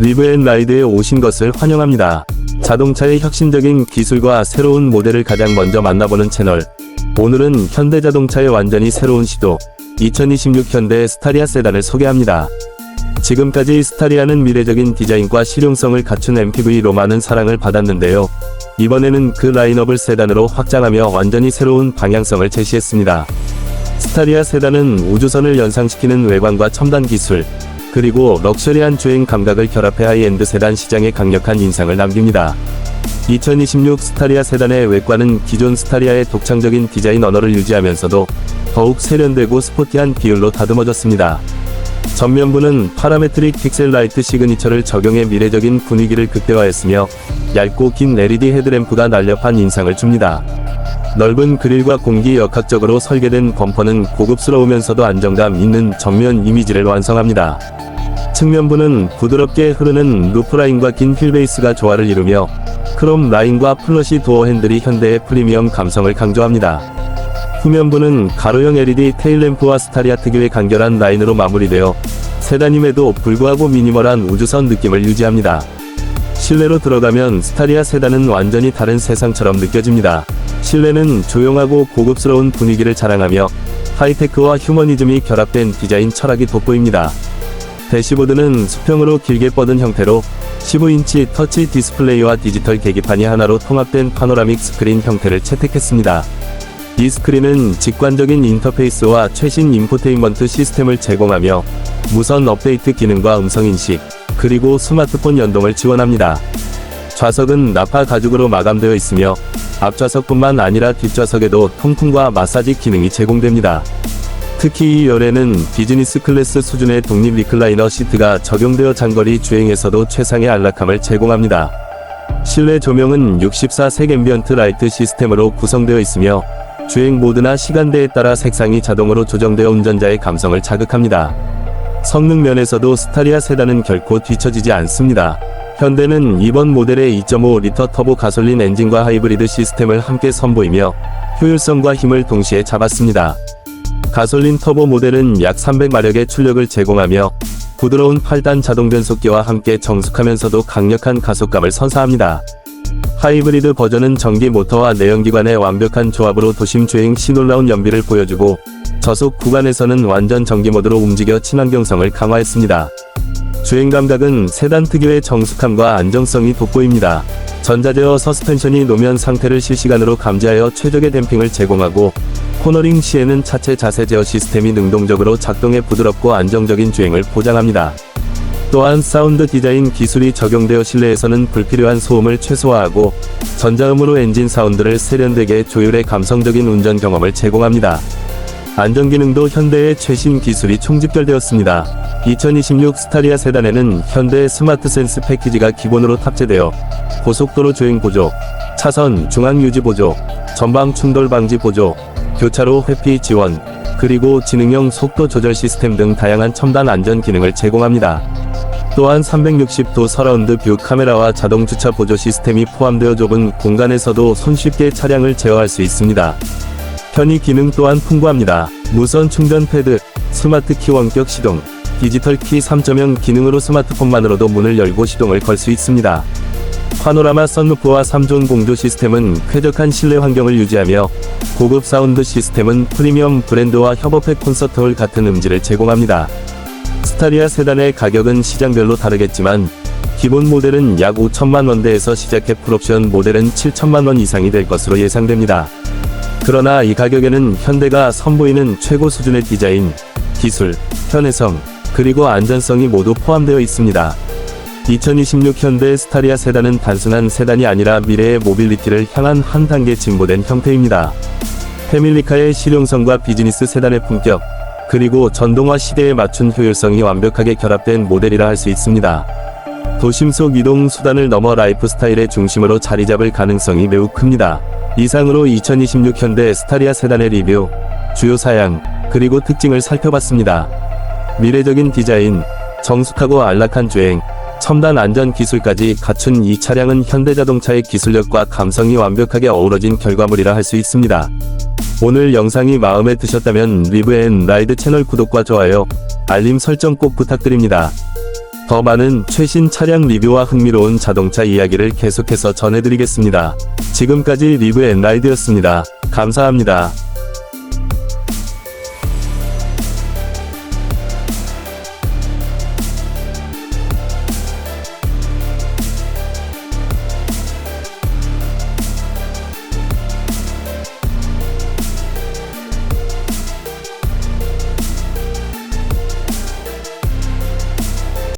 리브앤라이드에 오신 것을 환영합니다. 자동차의 혁신적인 기술과 새로운 모델을 가장 먼저 만나보는 채널. 오늘은 현대자동차의 완전히 새로운 시도, 2026 현대 스타리아 세단을 소개합니다. 지금까지 스타리아는 미래적인 디자인과 실용성을 갖춘 MPV로 많은 사랑을 받았는데요. 이번에는 그 라인업을 세단으로 확장하며 완전히 새로운 방향성을 제시했습니다. 스타리아 세단은 우주선을 연상시키는 외관과 첨단 기술, 그리고 럭셔리한 주행 감각을 결합해 하이엔드 세단 시장에 강력한 인상을 남깁니다. 2026 스타리아 세단의 외관은 기존 스타리아의 독창적인 디자인 언어를 유지하면서도 더욱 세련되고 스포티한 비율로 다듬어졌습니다. 전면부는 파라메트릭 픽셀 라이트 시그니처를 적용해 미래적인 분위기를 극대화했으며 얇고 긴 LED 헤드램프가 날렵한 인상을 줍니다. 넓은 그릴과 공기 역학적으로 설계된 범퍼는 고급스러우면서도 안정감 있는 정면 이미지를 완성합니다. 측면부는 부드럽게 흐르는 루프라인과 긴 휠베이스가 조화를 이루며 크롬 라인과 플러시 도어 핸들이 현대의 프리미엄 감성을 강조합니다. 후면부는 가로형 LED 테일램프와 스타리아 특유의 간결한 라인으로 마무리되어 세단임에도 불구하고 미니멀한 우주선 느낌을 유지합니다. 실내로 들어가면 스타리아 세단은 완전히 다른 세상처럼 느껴집니다. 실내는 조용하고 고급스러운 분위기를 자랑하며 하이테크와 휴머니즘이 결합된 디자인 철학이 돋보입니다. 대시보드는 수평으로 길게 뻗은 형태로 15인치 터치 디스플레이와 디지털 계기판이 하나로 통합된 파노라믹 스크린 형태를 채택했습니다. 이 스크린은 직관적인 인터페이스와 최신 인포테인먼트 시스템을 제공하며 무선 업데이트 기능과 음성 인식, 그리고 스마트폰 연동을 지원합니다. 좌석은 나파 가죽으로 마감되어 있으며 앞좌석뿐만 아니라 뒷좌석에도 통풍과 마사지 기능이 제공됩니다. 특히 이 열에는 비즈니스 클래스 수준의 독립 리클라이너 시트가 적용되어 장거리 주행에서도 최상의 안락함을 제공합니다. 실내 조명은 64색 앰비언트 라이트 시스템으로 구성되어 있으며 주행 모드나 시간대에 따라 색상이 자동으로 조정되어 운전자의 감성을 자극합니다. 성능 면에서도 스타리아 세단은 결코 뒤처지지 않습니다. 현대는 이번 모델의 2.5리터 터보 가솔린 엔진과 하이브리드 시스템을 함께 선보이며 효율성과 힘을 동시에 잡았습니다. 가솔린 터보 모델은 약 300마력의 출력을 제공하며 부드러운 8단 자동 변속기와 함께 정숙하면서도 강력한 가속감을 선사합니다. 하이브리드 버전은 전기 모터와 내연기관의 완벽한 조합으로 도심 주행 시 놀라운 연비를 보여주고 저속 구간에서는 완전 전기 모드로 움직여 친환경성을 강화했습니다. 주행 감각은 세단 특유의 정숙함과 안정성이 돋보입니다. 전자제어 서스펜션이 노면 상태를 실시간으로 감지하여 최적의 댐핑을 제공하고 코너링 시에는 차체 자세 제어 시스템이 능동적으로 작동해 부드럽고 안정적인 주행을 보장합니다. 또한 사운드 디자인 기술이 적용되어 실내에서는 불필요한 소음을 최소화하고 전자음으로 엔진 사운드를 세련되게 조율해 감성적인 운전 경험을 제공합니다. 안전기능도 현대의 최신 기술이 총집결되었습니다. 2026 스타리아 세단에는 현대 스마트 센스 패키지가 기본으로 탑재되어 고속도로 주행 보조, 차선 중앙 유지 보조, 전방 충돌 방지 보조, 교차로 회피 지원, 그리고 지능형 속도 조절 시스템 등 다양한 첨단 안전 기능을 제공합니다. 또한 360도 서라운드 뷰 카메라와 자동 주차 보조 시스템이 포함되어 좁은 공간에서도 손쉽게 차량을 제어할 수 있습니다. 편의 기능 또한 풍부합니다. 무선 충전 패드, 스마트 키 원격 시동, 디지털 키 3.0 기능으로 스마트폰만으로도 문을 열고 시동을 걸 수 있습니다. 파노라마 선루프와 3존 공조 시스템은 쾌적한 실내 환경을 유지하며 고급 사운드 시스템은 프리미엄 브랜드와 협업해 콘서트홀 같은 음질을 제공합니다. 스타리아 세단의 가격은 시장별로 다르겠지만 기본 모델은 약 5천만 원대에서 시작해 풀옵션 모델은 7천만 원 이상이 될 것으로 예상됩니다. 그러나 이 가격에는 현대가 선보이는 최고 수준의 디자인, 기술, 편의성, 그리고 안전성이 모두 포함되어 있습니다. 2026 현대 스타리아 세단은 단순한 세단이 아니라 미래의 모빌리티를 향한 한 단계 진보된 형태입니다. 패밀리카의 실용성과 비즈니스 세단의 품격, 그리고 전동화 시대에 맞춘 효율성이 완벽하게 결합된 모델이라 할 수 있습니다. 도심 속 이동 수단을 넘어 라이프 스타일의 중심으로 자리 잡을 가능성이 매우 큽니다. 이상으로 2026 현대 스타리아 세단의 리뷰, 주요 사양, 그리고 특징을 살펴봤습니다. 미래적인 디자인, 정숙하고 안락한 주행, 첨단 안전 기술까지 갖춘 이 차량은 현대자동차의 기술력과 감성이 완벽하게 어우러진 결과물이라 할 수 있습니다. 오늘 영상이 마음에 드셨다면 리브 앤 라이드 채널 구독과 좋아요, 알림 설정 꼭 부탁드립니다. 더 많은 최신 차량 리뷰와 흥미로운 자동차 이야기를 계속해서 전해드리겠습니다. 지금까지 리브 앤 라이드였습니다. 감사합니다.